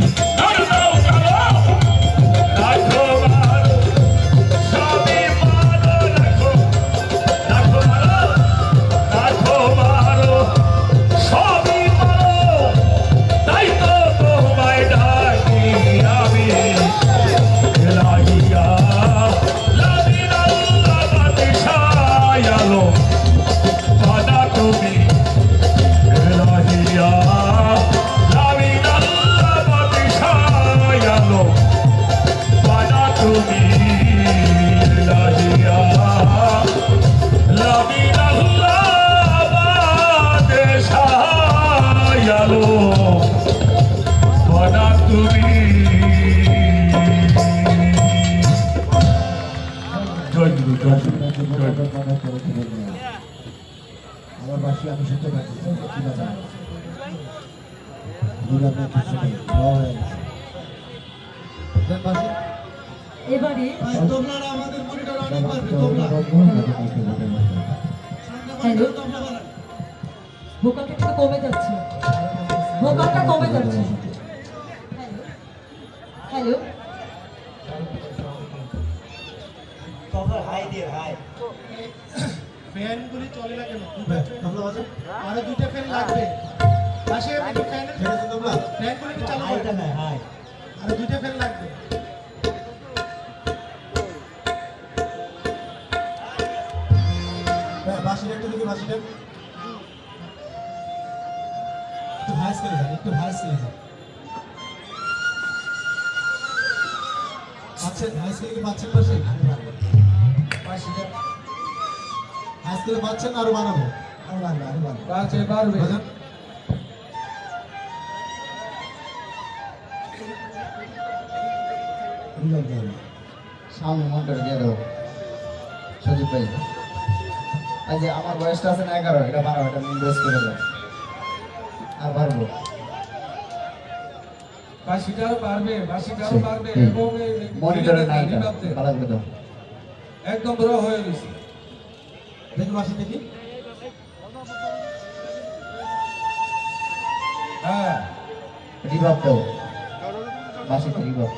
নাড়ু দাও আমি শুনতে পাচ্ছি কি এবারে তোমরা আমাদের মনিটর অনেক পারবে তোমরা। হ্যালো। ভোকালটা একটু কমে যাচ্ছে। ভোকালটা কমে যাচ্ছে। হ্যালো। ফ্যানগুলি চলে না কেন? বাসি। আরও দুইটা ফ্যান লাগবে। পাশে ফ্যানগুলি একটু চালু করে? আরও দুইটা ফ্যান লাগবে। হ্যাঁ বাসিটা একটু দেখি। বাসিটা একটু হাই স্কেলে যান একটু হাই স্কেলে যান পাচ্ছেন হাই স্কেলে কি পাচ্ছেন পাশে। বাসিটা স্কেলে পাচ্ছেন আরও বাড়াবো আরও বাড়বে আরও বাড়বে বাড়বে সামনে মন্টার দিয়ে দাও। সজীব ভাই। এই আমার বয়সটা আছে না এগারো এটা বারো এটা ইনভেস্ট করে দাও। আর পারব বাসিটাও পারবে বাসিটাও পারবে হুম। এবং মনিটরে নাই এটা। ভালো করে দাও। একদম র হয়ে গেছে। দেখি বাসি দেখি হ্যাঁ রিভাব দাও। বাসিতে রিভাব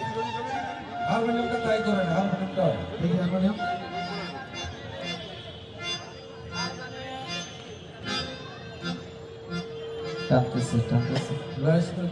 হারমোনিয়ামটা ট্রাই করেন হারমোনিয়ামটা দেখি হারমোনিয়াম টানতেছে টানতেছে রাইস করে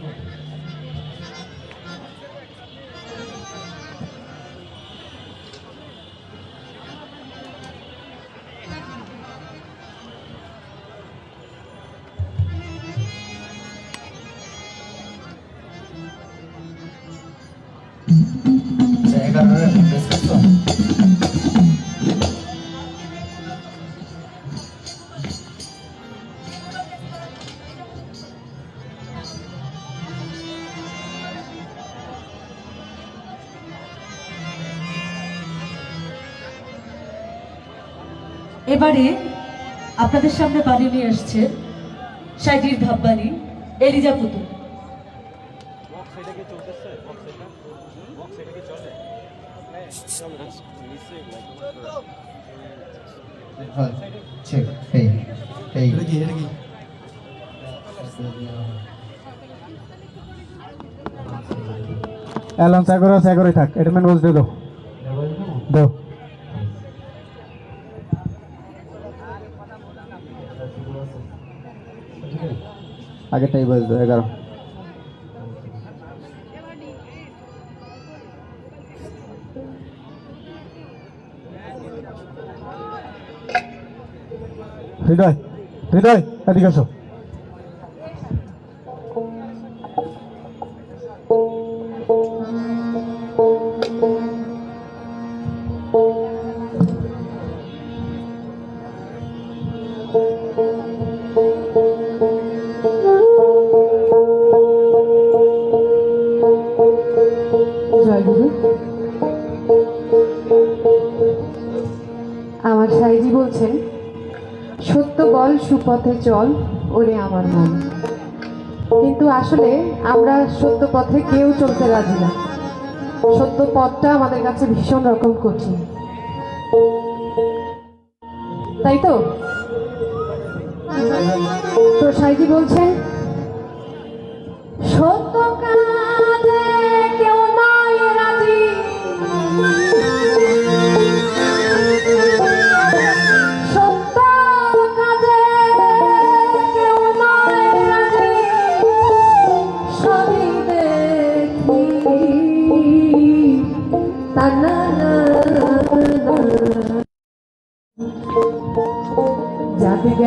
এবারে আপনাদের সামনে বানিয়ে নিয়ে আসছে সাইজির ধাব্বানি এলিজা পুতুল। এলাম চাকর চাকরই থাক। এটা মেন বুঝতে দাও। দাও। আগেরটাই বুঝতো এগারো। হৃদয় হৃদয় এদিকে আসো সুপথে চল, ওরে আমার মন। কিন্তু আসলে আমরা সত্য পথে কেউ চলতে রাজি না। সত্য পথটা আমাদের কাছে ভীষণ রকম কঠিন। তাই তো? তো সাইজি বলছেন সত্য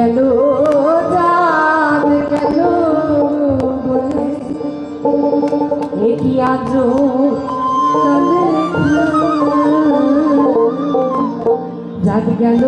গেল যাদ গেল এটি আজ কালে গেল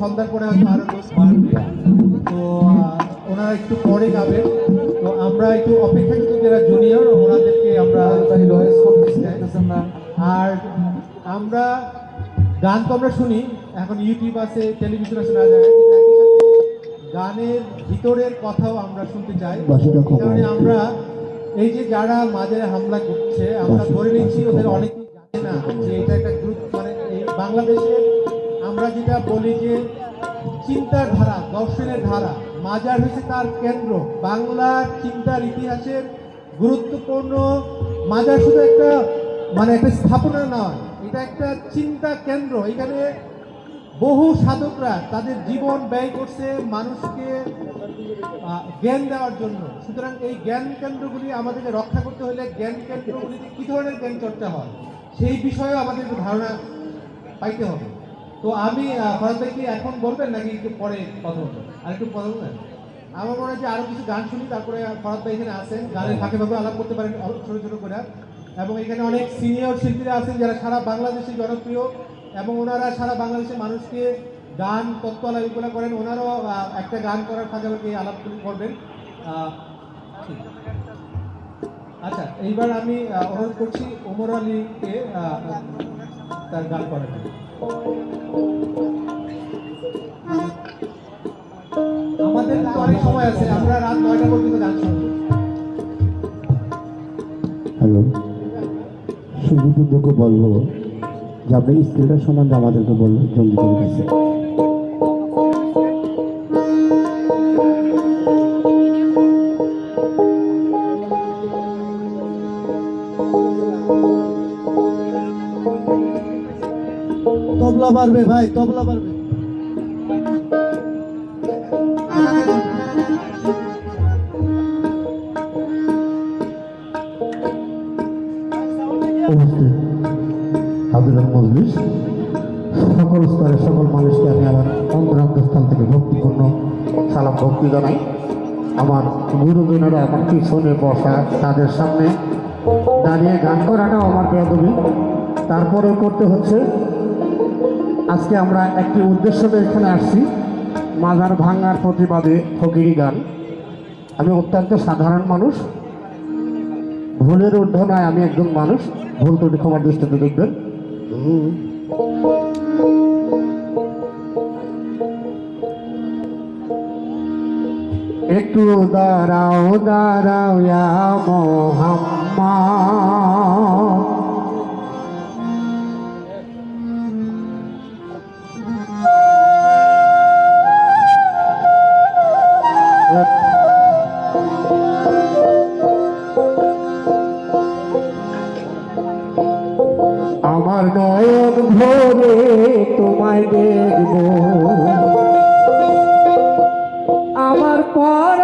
সন্ধ্যার পরে হয়তো আরও লোক বাড়বে তো ওনারা একটু পরে গাবেন তো আমরা একটু অপেক্ষাকৃত যারা জুনিয়র ওনাদেরকে আমরা আর আমরা গান তো আমরা শুনি, এখন ইউটিউব আছে টেলিভিশন আছে, না কিন্তু গানের ভিতরের কথাও আমরা শুনতে চাই। কারণে আমরা এই যে যারা মাঝে হামলা করছে, আমরা ধরে নিচ্ছি ওদের অনেকেই জানে না যে এটা একটা গ্রুপ মানে এই বাংলাদেশে আমরা যেটা বলি যে চিন্তার ধারা দর্শনের ধারা, মাজার হয়েছে তার কেন্দ্র। বাংলার চিন্তার ইতিহাসের গুরুত্বপূর্ণ মাজার শুধু একটা মানে একটা স্থাপনা নয়, এটা একটা চিন্তা কেন্দ্র। এখানে বহু সাধকরা তাদের জীবন ব্যয় করছে মানুষকে জ্ঞান দেওয়ার জন্য। সুতরাং এই জ্ঞান কেন্দ্রগুলি আমাদেরকে রক্ষা করতে হলে জ্ঞান কেন্দ্রগুলিতে কী ধরনের জ্ঞান চর্চা হয়, সেই বিষয়েও আমাদের ধারণা পাইতে হবে। তো আমি আহ, কি এখন বলবেন নাকি একটু পরে কথা বলবেন আর একটু কথা বলবেন আমার মনে হয় যে আরও কিছু গান শুনি তারপরে ফরাদ ভাই এখানে আসেন গানের ফাঁকে ফাঁকে আলাপ করতে পারেন ছোট ছোট করে এবং এখানে অনেক সিনিয়র শিল্পীরা আছেন যারা সারা বাংলাদেশে জনপ্রিয় এবং ওনারা সারা বাংলাদেশের মানুষকে গান তত্ত্ব আলাপ করেন ওনারাও একটা গান করার ফাঁকে ফাঁকে আলাপ করবেন। আচ্ছা এইবার আমি অনুরোধ করছি ওমর আলীকে তার গান করার জন্য। আমাদের তো অনেক সময় আছে, আমরা রাত নয়টা পর্যন্ত গান শুনব হ্যালো সুযোগ্যকে বলব। যে আপনি স্ত্রীটার সম্বন্ধে আমাদেরকে বলল জঙ্গিদের কাছে। বাড়বে ভাই, তবলা মজলিস। সকল স্তরের সকল মানুষকে আমি আমার অন্তরান্তস্থল থেকে ভক্তিপূর্ণ সালাম, ভক্তি জানাই। আমার গুরুজনেরা আমার পিছনে বসা তাদের সামনে দাঁড়িয়ে গান করাটাও আমার বেদবি তারপরেও করতে হচ্ছে আজকে আমরা একটি উদ্দেশ্য নিয়ে এখানে আসছি, মাজার ভাঙ্গার প্রতিবাদে ফকিরি গান। আমি অত্যন্ত সাধারণ মানুষ। ভুলের ঊর্ধ্ব নয় আমি একজন মানুষ। ভুল ত্রুটি ক্ষমার দৃষ্টিতে দেখবেন। একটু দাঁড়াও দাঁড়াও ইয়া তোমায় দেখব আমার পরাণ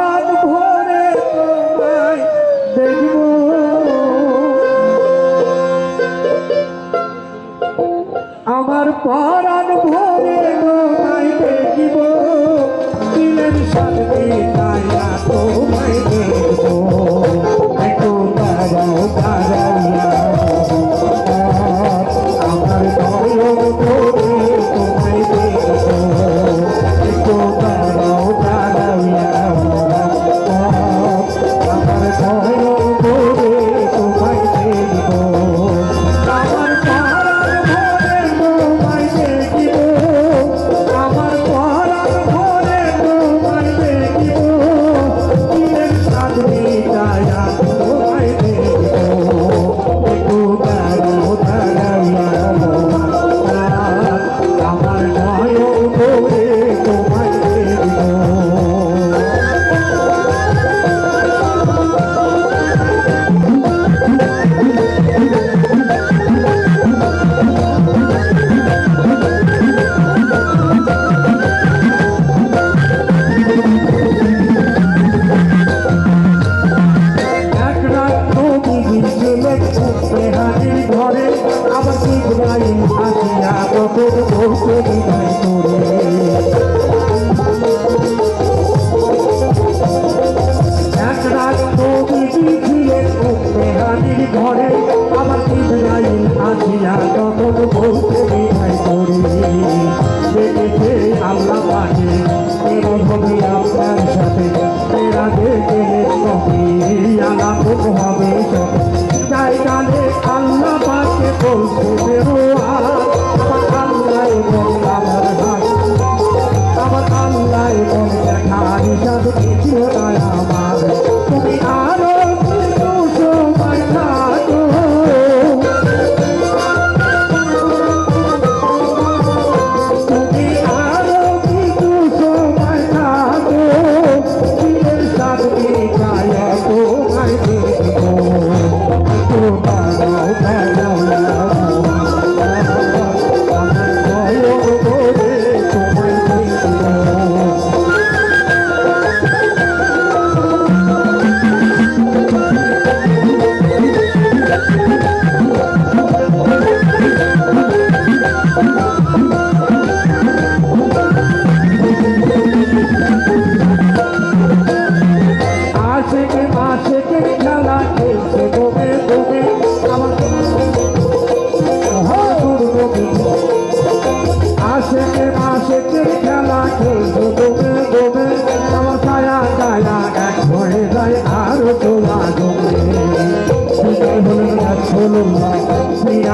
তোমার নিয়ে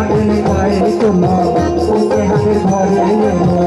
ঘরে